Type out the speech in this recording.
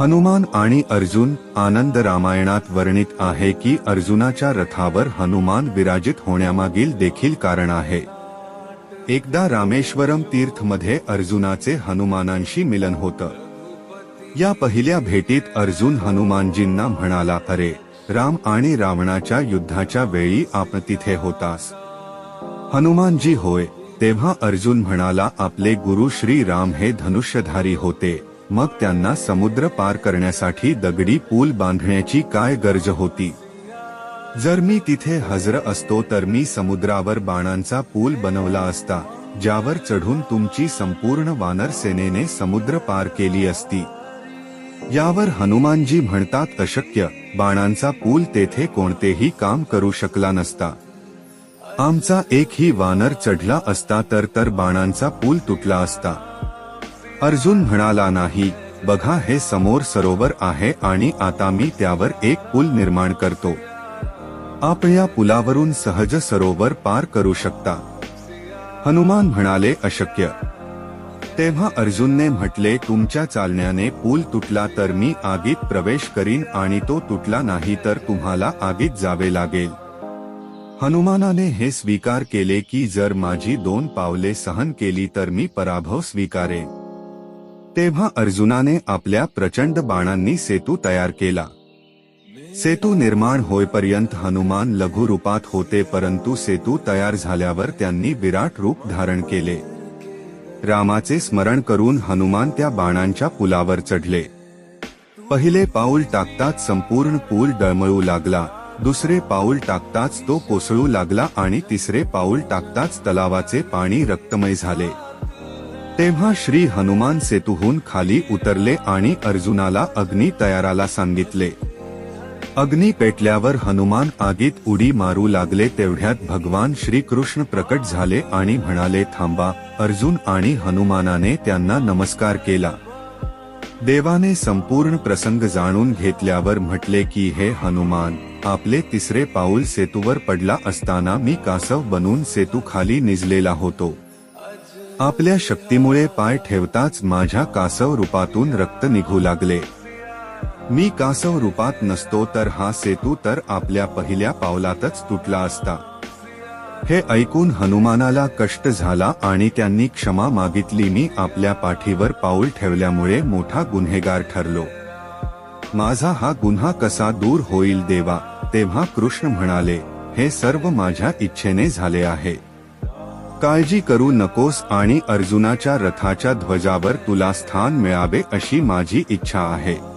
हनुमान आणि अर्जुन आनंद रामायणात वर्णित आहे की अर्जुनाच्या रथावर हनुमान विराजित होण्यामागील देखील कारण आहे. एकदा रामेश्वरम तीर्थमध्ये अर्जुनाचे हनुमानांशी मिलन होतं. या पहिल्या भेटीत अर्जुन हनुमानजींना म्हणाला अरे राम आणि रावणाच्या युद्धाच्या वेळी आपण तिथे होतास. हनुमानजी होय. तेव्हा अर्जुन म्हणाला आपले गुरु श्री राम हे धनुष्यधारी होते. मग त्यांना समुद्र पार करण्यासाठी दगडी पूल बांधण्याची काय गरज होती? जर मी तिथे हजर असतो तर मी समुद्रावर बाणांचा पूल बनवला असता ज्यावर चढून तुमची संपूर्ण वानर सेनेने समुद्र पार केली असती. यावर हनुमानजी म्हणतात अशक्य बाणांचा पूल तेथे कोणतेही काम करू शकला नसता. आमचा एकही वानर चढला असता तर तर बाणांचा पूल तुटला असता. अर्जुन म्हणाला नाही बघा हे समोर सरोवर आहे आणि आता मी त्यावर एक पूल निर्माण करतो. आपण या पुलावरून सहज सरोवर पार करू शकता. हनुमान म्हणाले अशक्य. तेव्हा अर्जुनने म्हटले तुमच्या चालण्याने पूल तुटला तर मी आगीत प्रवेश करीन आणि तो तुटला नाही तर तुम्हाला आगीत जावे लागेल. हनुमानाने हे स्वीकार केले की जर माझी दोन पावले सहन केली तर मी पराभव स्वीकारेन. तेव्हा अर्जुनाने आपल्या प्रचंड बाणांनी सेतू तयार केला. सेतू निर्माण होईपर्यंत हनुमान लघु रूपात होते परंतु सेतू तयार झाल्यावर त्यांनी विराट रूप धारण केले. रामाचे स्मरण करून हनुमान त्या बाणांच्या पुलावर चढले. पहिले पाऊल टाकताच संपूर्ण पूल डळमळू लागला दुसरे पाऊल टाकताच तो कोसळू लागला आणि तिसरे पाऊल टाकताच तलावाचे पाणी रक्तमय झाले. तेव्हा श्री हनुमान सेतूहून खाली उतरले आणि अर्जुनाला अग्नी तयाराला सांगितले. अग्नी पेटल्यावर हनुमान आगीत उडी मारू लागले तेवढ्यात भगवान श्रीकृष्ण प्रकट झाले आणि म्हणाले थांबा अर्जुन आणि हनुमानाने त्यांना नमस्कार केला. देवाने संपूर्ण प्रसंग जाणून घेतल्यावर म्हटले की हे हनुमान आपले तिसरे पाऊल सेतूवर पडला असताना मी कासव बनून सेतू खाली निजलेला होतो. आपल्या शक्तीमुळे पाय ठेवताच माझ्या कासव रूपातून रक्त निघू लागले. मी कासव रूपात नसतो तर हा सेतू तर आपल्या पहिल्या पावलातच तुटला असता. हे ऐकून हनुमानाला कष्ट झाला आणि त्यांनी क्षमा मागितली. मी आपल्या पाठीवर पाऊल ठेवल्यामुळे मोठा गुन्हेगार ठरलो. माझा हा गुन्हा कसा दूर होईल देवा? तेव्हा कृष्ण म्हणाले हे सर्व माझ्या इच्छेने झाले आहे. काळजी करू नकोस आणि अर्जुनाच्या रथाच्या ध्वजावर तुला स्थान मिळावे अशी माझी इच्छा आहे.